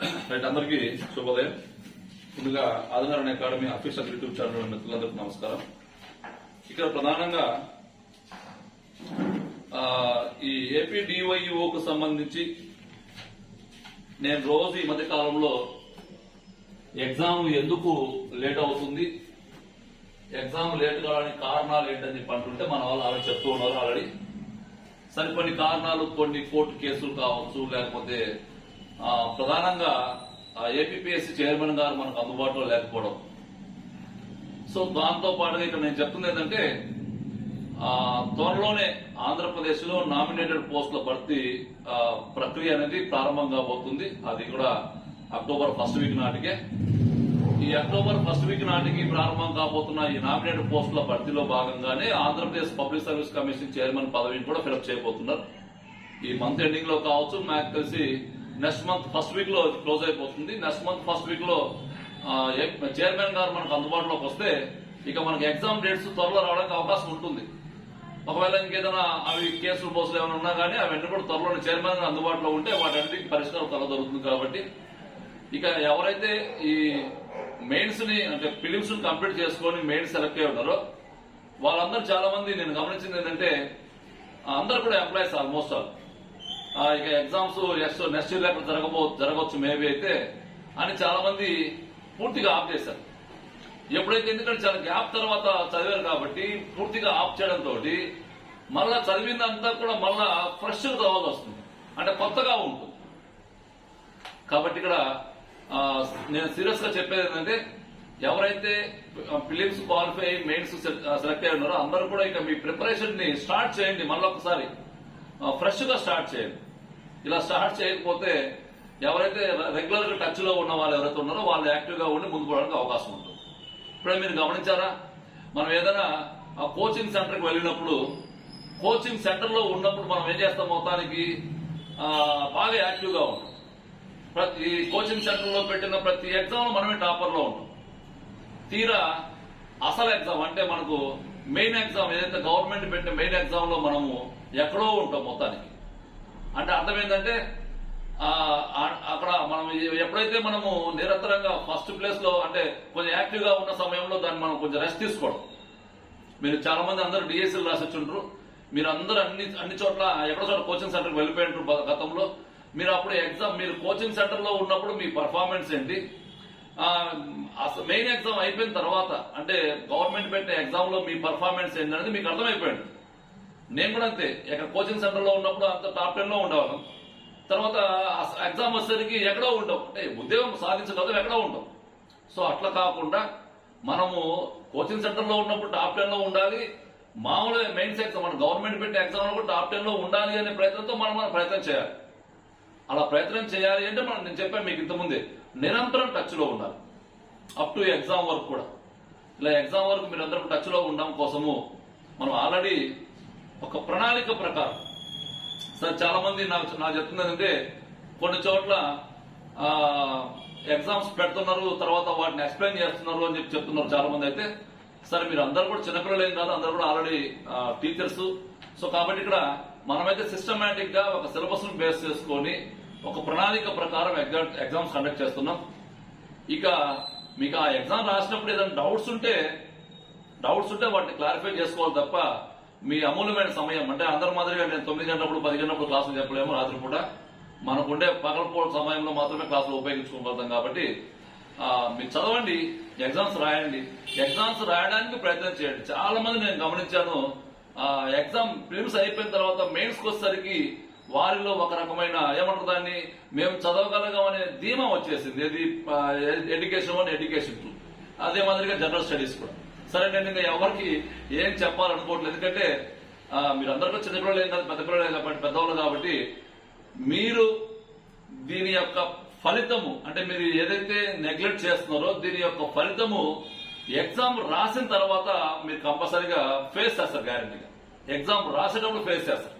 Right అందరికీ శుభోదయం. ముందుగా Adinarayana academy official YouTube channel మిత్రులందరికీ నమస్కారం. ఇక్కడ ప్రధానంగా ఈ ఏపీ డివైఓకు సంబంధించి నేను రోజు ఈ మధ్య కాలంలో ఎగ్జామ్ ఎందుకు లేట్ అవుతుంది ఎగ్జామ్ లేట్ కావడానికి కారణాలు ఏంటని చెప్పి అంటుంటే మన వాళ్ళు ఆల్రెడీ చెప్తూ ఉన్నారు ఆల్రెడీ. సరిపడి కొన్ని కారణాలు కొన్ని కోర్టు కేసులు కావచ్చు లేకపోతే ప్రధానంగా ఏపీఎస్సి చైర్మన్ గారు మనకు అందుబాటులో లేకపోవడం. సో దాంతో పాటుగా ఇక్కడ నేను చెప్తుంది ఏంటంటే త్వరలోనే ఆంధ్రప్రదేశ్లో నామినేటెడ్ పోస్టుల భర్తీ ప్రక్రియ అనేది ప్రారంభం కాబోతుంది అది కూడా అక్టోబర్ ఫస్ట్ వీక్ నాటికే. ఈ అక్టోబర్ ఫస్ట్ వీక్ నాటికి ప్రారంభం కాబోతున్న ఈ నామినేటెడ్ పోస్టుల భర్తీలో భాగంగానే Andhra Pradesh public service commission chairman పదవిని కూడా ఫిలప్ చేయబోతున్నారు. ఈ మంత్ ఎండింగ్లో కావచ్చు నాకు తెలిసి నెక్స్ట్ మంత్ ఫస్ట్ వీక్లో క్లోజ్ అయిపోతుంది. నెక్స్ట్ మంత్ ఫస్ట్ వీక్లో చైర్మన్ గారు మనకు అందుబాటులోకి వస్తే ఇక మనకి ఎగ్జామ్ డేట్స్ త్వరలో రావడానికి అవకాశం ఉంటుంది. ఒకవేళ ఇంకేదైనా అవి కేసులు పోసులు ఏమైనా ఉన్నా కానీ అవన్నీ కూడా త్వరలో చైర్మన్ గారు అందుబాటులో ఉంటే వాటన్నిటికీ పరిష్కారం త్వరలో దొరుకుతుంది కాబట్టి ఇక ఎవరైతే ఈ మెయిన్స్ని అంటే ఫిలిమ్స్ని కంప్లీట్ చేసుకొని మెయిన్స్ సెలెక్ట్ అయి ఉన్నారో వాళ్ళందరూ చాలా మంది నేను గమనించింది ఏంటంటే అందరు అందరూ కూడా ఎంప్లాయీస్ ఆల్మోస్ట్ ఆల్ ఇక ఎగ్జామ్స్ నెక్స్ట్ నెక్స్ట్ ఇయర్ ఎక్కడ జరగబో జరగవచ్చు మేబీ అయితే అని చాలా మంది పూర్తిగా ఆఫ్ చేశారు. ఎప్పుడైతే ఎందుకంటే చాలా గ్యాప్ తర్వాత చదివారు కాబట్టి పూర్తిగా ఆఫ్ చేయడంతో మళ్ళా చదివిందంతా కూడా మళ్ళా ఫ్రెష్ చదవాల్సి వస్తుంది. అంటే కొత్తగా ఉంటుంది. కాబట్టి ఇక్కడ నేను సీరియస్గా చెప్పేది ఏంటంటే ఎవరైతే ఫిలిమ్స్ క్వాలిఫై మెయిన్స్ సెలెక్ట్ అయ్యి ఉన్నారో అందరూ కూడా ఇక మీ ప్రిపరేషన్ని స్టార్ట్ చేయండి. మళ్ళీ ఒకసారి ఫ్రెష్గా స్టార్ట్ చేయండి. ఇలా స్టార్ట్ చేయకపోతే ఎవరైతే రెగ్యులర్గా టచ్లో ఉన్న వాళ్ళు ఎవరైతే ఉన్నారో వాళ్ళు యాక్టివ్గా ఉండి ముందుకు పోవడానికి అవకాశం ఉంటుంది. ఇప్పుడే మీరు గమనించారా? మనం ఏదైనా ఆ కోచింగ్ సెంటర్కి వెళ్ళినప్పుడు కోచింగ్ సెంటర్లో ఉన్నప్పుడు మనం ఏం చేస్తాం? మొత్తానికి బాగా యాక్టివ్గా ఉంటాం. ప్రతి కోచింగ్ సెంటర్లో పెట్టిన ప్రతి ఎగ్జామ్లో మనమే టాపర్లో ఉంటాం. తీరా అసలు ఎగ్జామ్ అంటే మనకు మెయిన్ ఎగ్జామ్ ఏదైతే గవర్నమెంట్ పెట్టిన మెయిన్ ఎగ్జామ్లో మనము ఎక్కడో ఉంటాం మొత్తానికి. అంటే అర్థం ఏంటంటే అక్కడ మనం ఎప్పుడైతే మనము నిరంతరంగా ఫస్ట్ ప్లేస్లో అంటే కొంచెం యాక్టివ్గా ఉన్న సమయంలో దాన్ని మనం కొంచెం రెస్ట్ తీసుకోవడం. మీరు చాలా మంది అందరూ డిఎస్ఎల్ రాసొచ్చుంటారు మీరు అందరూ అన్ని అన్ని చోట్ల ఎక్కడ చోట కోచింగ్ సెంటర్కి వెళ్ళిపోయి ఉంటారు గతంలో. మీరు అప్పుడు ఎగ్జామ్ మీరు కోచింగ్ సెంటర్లో ఉన్నప్పుడు మీ పర్ఫార్మెన్స్ ఏంటి? మెయిన్ ఎగ్జామ్ అయిపోయిన తర్వాత అంటే గవర్నమెంట్ పెట్టిన ఎగ్జామ్లో మీ పర్ఫార్మెన్స్ ఏంటి అనేది మీకు అర్థమైపోయింది. నేను కూడా అంతే. ఎక్కడ కోచింగ్ సెంటర్లో ఉన్నప్పుడు అంత టాప్ టెన్లో ఉండేవాళ్ళం. తర్వాత ఎగ్జామ్ వచ్చేసరికి ఎక్కడో ఉండవు. అంటే ఉద్యోగం సాధించగలం ఎక్కడో ఉండవు. సో అట్లా కాకుండా మనము కోచింగ్ సెంటర్లో ఉన్నప్పుడు టాప్ టెన్లో ఉండాలి. మామూలుగా మెయిన్స్ ఎగ్జామ్ మన గవర్నమెంట్ పెట్టే ఎగ్జామ్ కూడా టాప్ టెన్లో ఉండాలి అనే ప్రయత్నంతో మనం మనం ప్రయత్నం చేయాలి. అలా ప్రయత్నం చేయాలి అంటే మనం నేను చెప్పాను మీకు ఇంతకుముందే నిరంతరం టచ్లో ఉండాలి. అప్ టు ఎగ్జామ్ వరకు కూడా. ఇలా ఎగ్జామ్ వరకు మీరు అందరూ టచ్లో ఉండడం కోసము మనం ఆల్రెడీ ఒక ప్రణాళిక ప్రకారం. సార్ చాలా మంది నాకు నాకు చెప్తున్నది ఏంటంటే కొన్ని చోట్ల ఎగ్జామ్స్ పెడుతున్నారు తర్వాత వాటిని ఎక్స్ప్లెయిన్ చేస్తున్నారు అని చెప్పి చెప్తున్నారు చాలా మంది అయితే. సరే మీరు అందరు కూడా చిన్నపిల్లలు ఏం కాదు అందరు కూడా ఆల్రెడీ టీచర్స్. సో కాబట్టి ఇక్కడ మనమైతే సిస్టమేటిక్గా ఒక సిలబస్ను బేస్ చేసుకొని ఒక ప్రణాళిక ప్రకారం ఎగ్జామ్ ఎగ్జామ్స్ కండక్ట్ చేస్తున్నాం. ఇక మీకు ఆ ఎగ్జామ్ రాసినప్పుడు ఏదైనా డౌట్స్ ఉంటే డౌట్స్ ఉంటే వాటిని క్లారిఫై చేసుకోవాలి తప్ప మీ అమూల్యమైన సమయం అంటే అందరి మాదిరిగా నేను తొమ్మిది గంటలప్పుడు పది గంటలప్పుడు క్లాసులు చెప్పలేము రాత్రి పూట మనకుండే పగలపూట సమయంలో మాత్రమే క్లాసులు ఉపయోగించుకోగలుగుతాం కాబట్టి మీరు చదవండి ఎగ్జామ్స్ రాయండి. ఎగ్జామ్స్ రాయడానికి ప్రయత్నం చేయండి. చాలా మంది నేను గమనించాను ఎగ్జామ్ ప్రిమ్స్ అయిపోయిన తర్వాత మెయిన్స్ వచ్చేసరికి వారిలో ఒక రకమైన ఏమంటారు దాన్ని? మేము చదవగలగామనే ధీమా వచ్చేసింది. ఏది ఎడ్యుకేషన్ వన్ ఎడ్యుకేషన్ టూ. అదే మాదిరిగా జనరల్ స్టడీస్ కూడా. సరే నేను ఇంకా ఎవరికి ఏం చెప్పాలనుకోవట్లేదు. ఎందుకంటే మీరందరూ మీరు అందరికీ చిన్నపిల్లలు ఏం కాదు పెద్ద పిల్లలు కాబట్టి పెద్దవాళ్ళు కాబట్టి మీరు దీని యొక్క ఫలితము అంటే మీరు ఏదైతే నెగ్లెక్ట్ చేస్తున్నారో దీని యొక్క ఫలితము ఎగ్జామ్ రాసిన తర్వాత మీరు కంపల్సరీగా ఫేస్ చేస్తారు గ్యారంటీగా ఎగ్జామ్ రాసేటప్పుడు ఫేస్ చేస్తారు.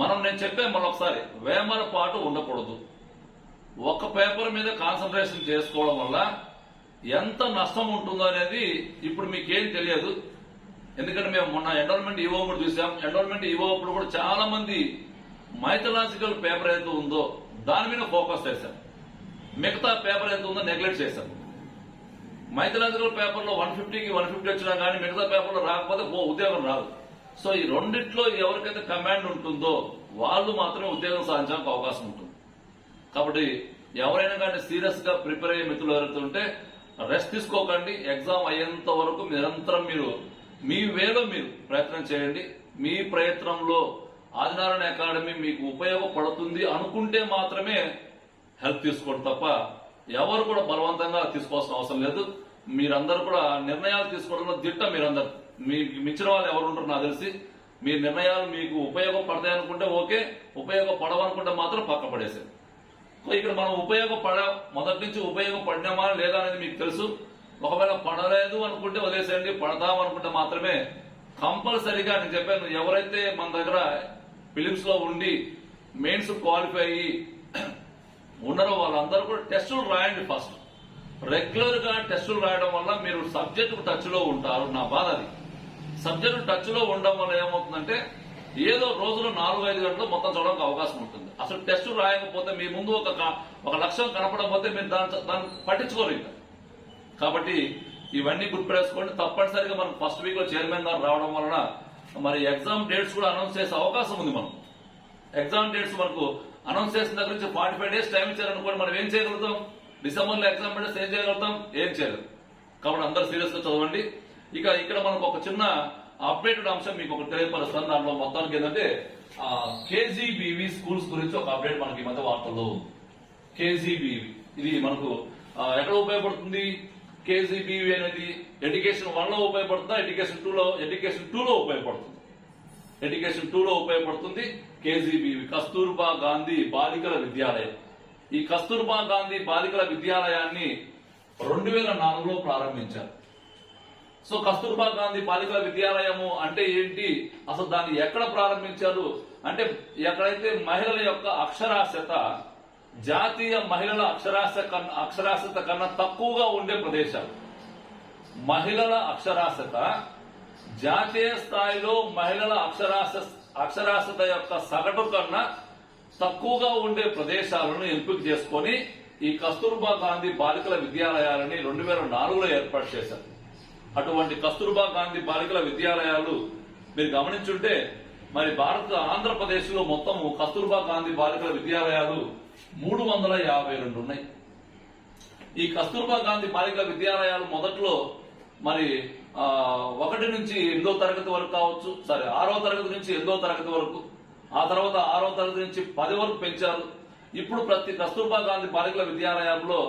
మనం నేను చెప్పే మరొకసారి వేమన పాటు ఉండకూడదు. ఒక పేపర్ మీద కాన్సన్ట్రేషన్ చేసుకోవడం వల్ల ఎంత నష్టం ఉంటుందో అనేది ఇప్పుడు మీకేం తెలియదు. ఎందుకంటే మేము మొన్న ఎండోర్మెంట్ ఈవో కూడా చూసాం. ఎండోర్మెంట్ ఈవో అప్పుడు కూడా చాలా మంది మైథలాజికల్ పేపర్ ఏదైతే ఉందో దాని మీద ఫోకస్ చేశాం మిగతా పేపర్ ఎంత ఉందో నెగ్లెక్ట్ చేశాం మైథలాజికల్ పేపర్లో వన్ ఫిఫ్టీకి వన్ ఫిఫ్టీ వచ్చినా కానీ మిగతా పేపర్లో రాకపోతే ఓ ఉద్యోగం రాదు. సో ఈ రెండిట్లో ఎవరికైతే కమాండ్ ఉంటుందో వాళ్ళు మాత్రమే ఉద్యోగం సాధించడానికి అవకాశం ఉంటుంది. కాబట్టి ఎవరైనా కానీ సీరియస్గా ప్రిపేర్ అయ్యే మిత్రులు ఎవరైతే ఉంటే రెస్ట్ తీసుకోకండి. ఎగ్జామ్ అయ్యేంత వరకు నిరంతరం మీరు మీ వేలో మీరు ప్రయత్నం చేయండి. మీ ప్రయత్నంలో ఆదినారాయణ అకాడమీ మీకు ఉపయోగపడుతుంది అనుకుంటే మాత్రమే హెల్ప్ తీసుకోండి తప్ప ఎవరు కూడా బలవంతంగా తీసుకోవాల్సిన అవసరం లేదు. మీరందరూ కూడా నిర్ణయాలు తీసుకోవడంలో దిట్ట మీరందరూ. మీకు మించిన వాళ్ళు ఎవరు ఉంటారు నాకు తెలిసి మీ నిర్ణయాలు మీకు ఉపయోగపడతాయి అనుకుంటే ఓకే ఉపయోగపడవనుకుంటే మాత్రం పక్క పడేసేది ఇక్కడ మనం ఉపయోగపడ మొదటి నుంచి ఉపయోగపడినామా లేదా అనేది మీకు తెలుసు. ఒకవేళ పడలేదు అనుకుంటే వదిలేసేయండి. పడదాం అనుకుంటే మాత్రమే కంపల్సరీగా నేను చెప్పాను. ఎవరైతే మన దగ్గర ఫిలిమ్స్లో ఉండి మెయిన్స్ క్వాలిఫై అయ్యి ఉన్నారో వాళ్ళందరూ కూడా టెస్టులు రాయండి ఫస్ట్. రెగ్యులర్గా టెస్టులు రాయడం వల్ల మీరు సబ్జెక్ట్ టచ్లో ఉంటారు. నా బాధ అది. సబ్జెక్ట్ టచ్లో ఉండడం వల్ల ఏమవుతుందంటే ఏదో రోజులో నాలుగు ఐదు గంటలు మొత్తం చదవడానికి అవకాశం ఉంటుంది. అసలు టెస్ట్ రాయకపోతే మీ ముందు ఒక ఒక లక్ష్యం కనపడకపోతే మీరు దాని దాన్ని పట్టించుకోరు ఇంకా. కాబట్టి ఇవన్నీ గుర్తుపెట్టుకోండి తప్పనిసరిగా మనకు ఫస్ట్ వీక్లో చైర్మన్ గారు రావడం వలన మరి ఎగ్జామ్ డేట్స్ కూడా అనౌన్స్ చేసే అవకాశం ఉంది మనం ఎగ్జామ్ డేట్స్ మనకు అనౌన్స్ చేసిన దగ్గర నుంచి ఫార్టీ ఫైవ్ డేస్ టైం ఇచ్చారనుకోండి మనం ఏం చేయగలుగుతాం? డిసెంబర్లో ఎగ్జామ్ డేట్స్ ఏం చేయగలుగుతాం? ఏం చేయలేదు కాబట్టి అందరూ సీరియస్గా చదవండి. ఇక ఇక్కడ మనకు ఒక చిన్న అప్డేటెడ్ అంశం మీకు ఒకటి తెలియపరుస్తాను. దాంట్లో మొత్తానికి ఏంటంటే కేజీబీవి స్కూల్స్ గురించి ఒక అప్డేట్ మనకి మధ్య వార్తల్లో కేజీబీవి. ఇది మనకు ఎక్కడ ఉపయోగపడుతుంది? కేజీబీవి అనేది ఎడ్యుకేషన్ వన్లో ఉపయోగపడుతుందా? ఎడ్యుకేషన్ టూ లో ఎడ్యుకేషన్ టూ లో ఉపయోగపడుతుంది. ఎడ్యుకేషన్ టూ లో ఉపయోగపడుతుంది కేజీబీవి. కస్తూర్బా గాంధీ బాలికల విద్యాలయం. ఈ కస్తూర్బా గాంధీ బాలికల విద్యాలయాన్ని రెండు వేల నాలుగులో ప్రారంభించారు. సో కస్తూర్బా గాంధీ బాలికల విద్యాలయము అంటే ఏంటి? అసలు దాన్ని ఎక్కడ ప్రారంభించారు? అంటే ఎక్కడైతే మహిళల యొక్క అక్షరాస్యత జాతీయ మహిళల అక్షరాస్య కన్నా అక్షరాస్యత కన్నా తక్కువగా ఉండే ప్రదేశాలు. మహిళల అక్షరాస్యత జాతీయ స్థాయిలో మహిళల అక్షరాస్య అక్షరాస్యత యొక్క సగటు కన్నా తక్కువగా ఉండే ప్రదేశాలను ఎంపిక చేసుకొని ఈ కస్తూర్బా గాంధీ బాలికల విద్యాలయాలని రెండు వేల నాలుగులో ఏర్పాటు చేశారు. అటువంటి కస్తూర్బా గాంధీ బాలికల విద్యాలయాలు మీరు గమనించుంటే మరి భారత ఆంధ్రప్రదేశ్లో మొత్తం కస్తూర్బా గాంధీ బాలికల విద్యాలయాలు మూడు వందల యాభై రెండు ఉన్నాయి. ఈ కస్తూర్బా గాంధీ బాలికల విద్యాలయాలు మొదట్లో మరి ఒకటి నుంచి ఎనిమిదో తరగతి వరకు కావచ్చు సరే ఆరో తరగతి నుంచి ఎనిమిదో తరగతి వరకు ఆ తర్వాత ఆరో తరగతి నుంచి పది వరకు పెంచారు. ఇప్పుడు ప్రతి కస్తూర్బా గాంధీ బాలికల విద్యాలయాల్లో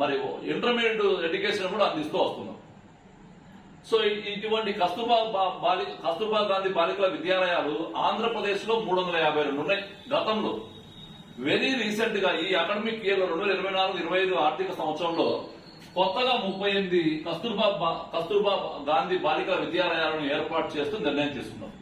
మరి ఇంటర్మీడియట్ ఎడ్యుకేషన్ కూడా అందిస్తూ వస్తున్నారు. సో ఇటువంటి కస్తూర్బా బాలిక బాలి కస్తూర్బా గాంధీ బాలికల విద్యాలయాలు ఆంధ్రప్రదేశ్లో మూడు వందల యాభై రెండు ఉన్నాయి గతంలో. వెరీ రీసెంట్గా ఈ అకాడమిక్ ఇయర్లో రెండు వేల ఇరవై నాలుగు ఇరవై ఐదు ఆర్థిక సంవత్సరంలో కొత్తగా ముప్పై ఎనిమిది కస్తూర్బా కస్తూర్బా గాంధీ బాలికల విద్యాలయాలను ఏర్పాటు చేస్తూ నిర్ణయం తీసుకున్నాం.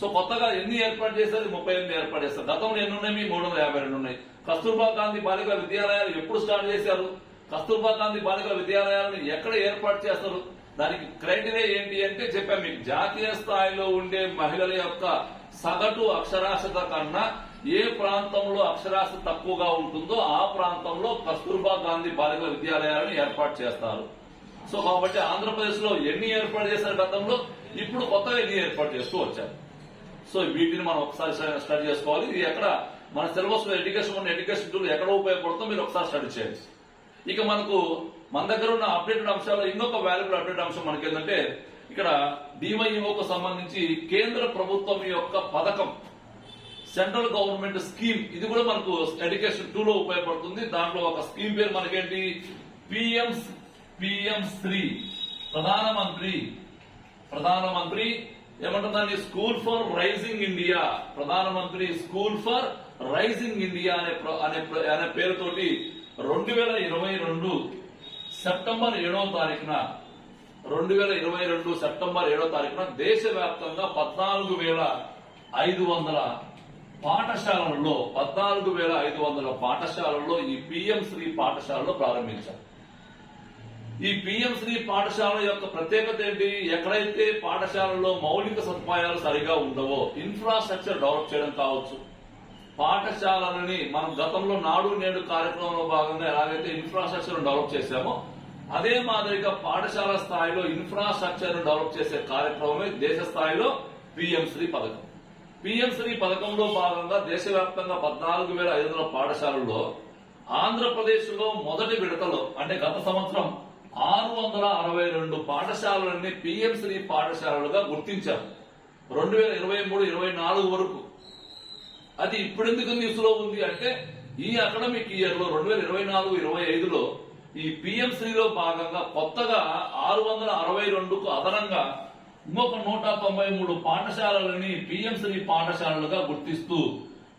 సో కొత్తగా ఎన్ని ఏర్పాటు చేస్తారు ముప్పై ఎనిమిది ఏర్పాటు చేస్తారు గతంలో ఎన్ని ఉన్నాయి? మీ మూడు వందల యాభై రెండు ఉన్నాయి. కస్తూర్బా గాంధీ బాలికల విద్యాలయాలు ఎప్పుడు స్టార్ట్ చేశారు? కస్తూర్బా గాంధీ బాలికల విద్యాలయాలను ఎక్కడ ఏర్పాటు చేస్తారు? దానికి క్రైటీరియా ఏంటి అంటే చెప్పాం మీకు జాతీయ స్థాయిలో ఉండే మహిళల యొక్క సగటు అక్షరాస్యత కన్నా ఏ ప్రాంతంలో అక్షరాస్యత తక్కువగా ఉంటుందో ఆ ప్రాంతంలో కస్తూర్బా గాంధీ బాలికల విద్యాలయాలను ఏర్పాటు చేస్తారు. సో కాబట్టి ఆంధ్రప్రదేశ్లో ఎన్ని ఏర్పాటు చేశారు గతంలో? ఇప్పుడు కొత్తగా ఎన్ని ఏర్పాటు చేస్తూ వచ్చారు. సో వీటిని మనం ఒకసారి స్టడీ చేసుకోవాలి. ఇది ఎక్కడ మన సిలబస్లో ఎడ్యుకేషన్ ఉన్న ఎడ్యుకేషన్ టూల్ ఎక్కడ ఉపయోగపడుతుందో మీరు ఒకసారి స్టడీ చేయండి. ఇక మనకు మన దగ్గర ఉన్న అప్డేటెడ్ అంశాలు ఇంకొక వాల్యుబుల్ అప్డేట్ అంశం మనకి ఏంటంటే ఇక్కడ డివైఓకు సంబంధించి కేంద్ర ప్రభుత్వం యొక్క పథకం సెంట్రల్ గవర్నమెంట్ స్కీమ్. ఇది కూడా మనకు ఎడ్యుకేషన్ టూ లో ఉపయోగపడుతుంది. దాంట్లో ఒక స్కీమ్ పేరు మనకేంటి? పిఎం పిఎం శ్రీ ప్రధానమంత్రి ప్రధానమంత్రి ఏమంటుందండి స్కూల్ ఫర్ రైజింగ్ ఇండియా ప్రధానమంత్రి స్కూల్ ఫర్ రైజింగ్ ఇండియా అనే అనే అనే పేరుతోటి రెండు వేల ఇరవై రెండు సెప్టెంబర్ ఏడవ తారీఖున రెండు వేల ఇరవై రెండు సెప్టెంబర్ ఏడవ తారీఖున దేశవ్యాప్తంగా పద్నాలుగు వేల ఐదు వందల పాఠశాలల్లో పద్నాలుగు వేల ఐదు వందల పాఠశాలల్లో ఈ పిఎం శ్రీ పాఠశాలలో ప్రారంభించారు. ఈ పిఎం శ్రీ పాఠశాల యొక్క ప్రత్యేకత ఏంటి? ఎక్కడైతే పాఠశాలలో మౌలిక సదుపాయాలు సరిగా ఉండవో ఇన్ఫ్రాస్ట్రక్చర్ డెవలప్ చేయడం కావచ్చు పాఠశాలలని మనం గతంలో నాడు నేడు కార్యక్రమంలో భాగంగా ఎలాగైతే ఇన్ఫ్రాస్ట్రక్చర్ డెవలప్ చేశామో అదే మాదిరిగా పాఠశాల స్థాయిలో ఇన్ఫ్రాస్ట్రక్చర్ డెవలప్ చేసే కార్యక్రమమే దేశ స్థాయిలో పిఎం శ్రీ పథకం. పిఎం శ్రీ పథకంలో భాగంగా దేశవ్యాప్తంగా పద్నాలుగు వేల ఐదు వందల పాఠశాలల్లో ఆంధ్రప్రదేశ్లో మొదటి విడతలో అంటే గత సంవత్సరం ఆరు వందల అరవై రెండు పాఠశాలలని పిఎం శ్రీ పాఠశాలలుగా గుర్తించారు. రెండు వేల ఇరవై మూడు ఇరవై నాలుగు వరకు అది ఇప్పుడెందుకు న్యూస్లో ఉంది అంటే ఈ అకాడమిక్ ఇయర్లో రెండు వేల ఇరవై నాలుగు ఇరవై ఐదులో ఈ పిఎంశ్రీలో భాగంగా కొత్తగా ఆరు వందల అరవై రెండుకు అదనంగా ఇంకొక నూట తొంభై మూడు పాఠశాలలని పిఎంశ్రీ పాఠశాలలుగా గుర్తిస్తూ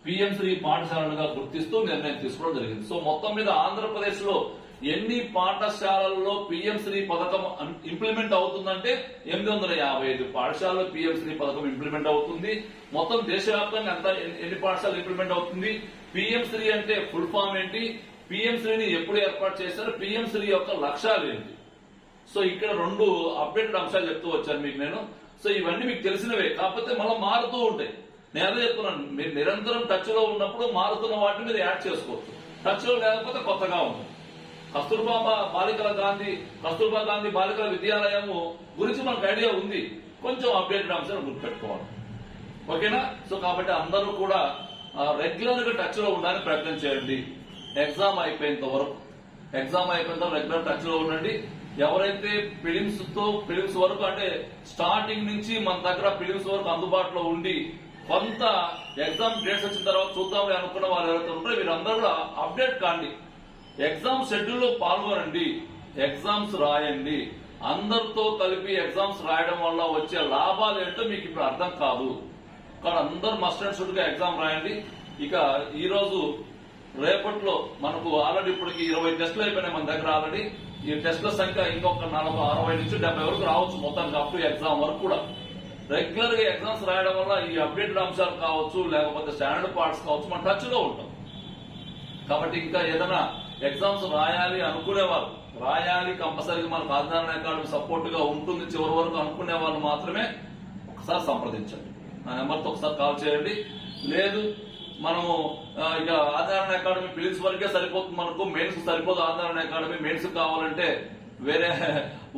పిఎంశ్రీ పాఠశాలలుగా గుర్తిస్తూ నిర్ణయం తీసుకోవడం జరిగింది. సో మొత్తం మీద ఆంధ్రప్రదేశ్లో ఎన్ని పాఠశాలల్లో పిఎం శ్రీ పథకం ఇంప్లిమెంట్ అవుతుందంటే ఎనిమిది వందల యాభై ఐదు పాఠశాలలో పిఎం శ్రీ పథకం ఇంప్లిమెంట్ అవుతుంది. మొత్తం దేశవ్యాప్తంగా ఎంత ఎన్ని- ఎన్ని పాఠశాలలు ఇంప్లిమెంట్ అవుతుంది? పిఎం శ్రీ అంటే ఫుల్ ఫామ్ ఏంటి? పిఎం శ్రీని ఎప్పుడు ఏర్పాటు చేశారు? పిఎం శ్రీ యొక్క లక్ష్యాలు ఏంటి? సో ఇక్కడ రెండు అప్డేటెడ్ అంశాలు చెప్తూ వచ్చాను మీకు నేను. సో ఇవన్నీ మీకు తెలిసినవే. కాకపోతే మళ్ళీ మారుతూ ఉంటాయి. నేను అదే చెప్తున్నాను. మీరు నిరంతరం టచ్లో ఉన్నప్పుడు మారుతున్న వాటిని మీరు యాడ్ చేసుకోవచ్చు. టచ్లో లేకపోతే కొత్తగా ఉంటుంది. కస్తూర్బా బాలికల గాంధీ కస్తూర్బా గాంధీ బాలికల విద్యాలయము గురించి మనకు ఐడియా ఉంది. కొంచెం అప్డేటెడ్ అంశాలు గుర్తుపెట్టుకోవాలి. ఓకేనా? సో కాబట్టి అందరూ కూడా రెగ్యులర్గా టచ్లో ఉండడానికి ప్రయత్నం చేయండి. ఎగ్జామ్ అయిపోయేంత వరకు. ఎగ్జామ్ అయిపోయిన రెగ్యులర్ టచ్లో ఉండండి. ఎవరైతే ఫిలిమ్స్తో ఫిలిమ్స్ వరకు అంటే స్టార్టింగ్ నుంచి మన దగ్గర ఫిలిమ్స్ వరకు అందుబాటులో ఉండి కొంత ఎగ్జామ్ డేట్స్ వచ్చిన తర్వాత చూద్దామని అనుకున్న వాళ్ళు ఎవరైతే ఉంటారో వీరందరూ కూడా అప్డేట్ కాండి. ఎగ్జామ్ షెడ్యూల్లో పాల్గొనండి. ఎగ్జామ్స్ రాయండి. అందరితో కలిపి ఎగ్జామ్స్ రాయడం వల్ల వచ్చే లాభాలు ఏంటో మీకు ఇప్పుడు అర్థం కాదు. కానీ అందరు మస్ట్ అండ్ షుడ్ ఎగ్జామ్ రాయండి. ఇక ఈరోజు రేపట్లో మనకు ఆల్రెడీ ఇప్పటికి ఇరవై టెస్టులు అయిపోయినాయి మన దగ్గర ఆల్రెడీ ఈ టెస్టుల సంఖ్య ఇంకొక నలభై అరవై నుంచి డెబ్బై వరకు రావచ్చు మొత్తానికి అప్ టు ఎగ్జామ్ వరకు కూడా. రెగ్యులర్గా ఎగ్జామ్స్ రాయడం వల్ల ఈ అప్డేటెడ్ అంశాలు కావచ్చు లేకపోతే స్టాండర్డ్ పార్ట్స్ కావచ్చు మన టచ్లో ఉంటాం. కాబట్టి ఇంకా ఏదైనా ఎగ్జామ్స్ రాయాలి అనుకునేవారు. రాయాలి కంపల్సరీగా మనకు ఆధారణ అకాడమీ సపోర్ట్గా ఉంటుంది చివరి వరకు అనుకునే వాళ్ళు మాత్రమే ఒకసారి సంప్రదించండి. నా నెంబర్తో ఒకసారి కాల్ చేయండి. లేదు మనము ఇక ఆధారణ అకాడమీ ఫిలిమ్స్ వరకే సరిపోతుంది మనకు. మెయిన్స్ సరిపోదు ఆధారణ అకాడమీ. మెయిన్స్ కావాలంటే వేరే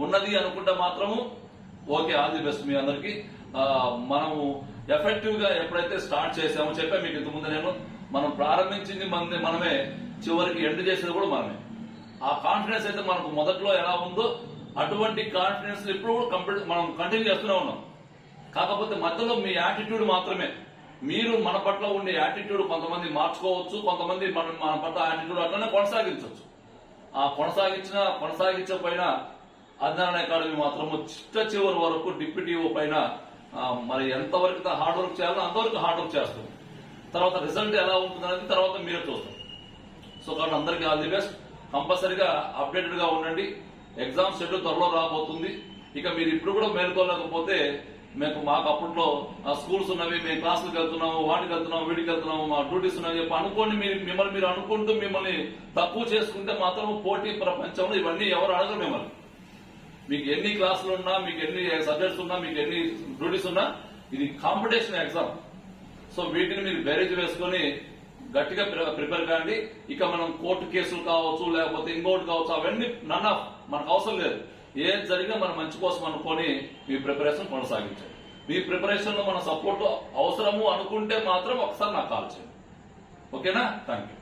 ఉన్నది అనుకుంటే మాత్రము ఓకే ఆల్ ది బెస్ట్ మీ అందరికి. మనము ఎఫెక్టివ్గా ఎప్పుడైతే స్టార్ట్ చేసామో చెప్పా మీకు ఇంతకుముందు నేను మనం ప్రారంభించింది మనదే మనమే. చివరికి ఎండ్ చేసేది కూడా మనమే. ఆ కాన్ఫిడెన్స్ అయితే మనకు మొదట్లో ఎలా ఉందో అటువంటి కాన్ఫిడెన్స్ ఇప్పుడు కూడా కంప్లీట్ మనం కంటిన్యూ చేస్తూనే ఉన్నాం. కాకపోతే మధ్యలో మీ యాటిట్యూడ్ మాత్రమే. మీరు మన పట్ల ఉండే యాటిట్యూడ్ కొంతమంది మార్చుకోవచ్చు కొంతమంది మన మన పట్ల యాటిట్యూడ్ అట్లనే కొనసాగించవచ్చు. ఆ కొనసాగించిన కొనసాగించకపోయినా అధ్యయన అకాడమీ మాత్రము చిట్ట చివరి వరకు డిప్యూటీఓ పైన మరి ఎంతవరకు హార్డ్ వర్క్ చేయాలో అంతవరకు హార్డ్ వర్క్ చేస్తుంది. తర్వాత రిజల్ట్ ఎలా ఉంటుంది అనేది తర్వాత మీరే చూస్తారు. సో కాబట్టి అందరికీ ఆల్ ది బెస్ట్. కంపల్సరీగా అప్డేటెడ్గా ఉండండి. ఎగ్జామ్ షెడ్యూల్ త్వరలో రాబోతుంది. ఇక మీరు ఇప్పుడు కూడా మేల్కోలేకపోతే మేము మాకు అప్పట్లో ఆ స్కూల్స్ ఉన్నవి మేము క్లాసులకు వెళ్తున్నాము వాటికి వెళ్తున్నాము వీటికి వెళ్తున్నాము మా డ్యూటీస్ ఉన్నాయి చెప్పి అనుకోండి మీరు మిమ్మల్ని మీరు అనుకుంటూ మిమ్మల్ని తక్కువ చేసుకుంటే మాత్రం పోటీ ప్రపంచంలో ఇవన్నీ ఎవరు అడగరు మిమ్మల్ని. మీకు ఎన్ని క్లాసులు ఉన్నా మీకు ఎన్ని సబ్జెక్ట్స్ ఉన్నా మీకు ఎన్ని డ్యూటీస్ ఉన్నా ఇది కాంపిటీషన్ ఎగ్జామ్. సో వీటిని మీరు బేరేజ్ వేసుకొని గట్టిగా ప్రిపేర్ కాండి. ఇక మనం కోర్టు కేసులు కావచ్చు లేకపోతే ఇంకోటి కావచ్చు అవన్నీ నన్ ఆఫ్ మనకు అవసరం లేదు. ఏది జరిగినా మన మంచి కోసం అనుకొని మీ ప్రిపరేషన్ కొనసాగించండి. మీ ప్రిపరేషన్లో మన సపోర్ట్ అవసరము అనుకుంటే మాత్రం ఒకసారి నాకు కాల్ చేయండి. ఓకేనా? Thank you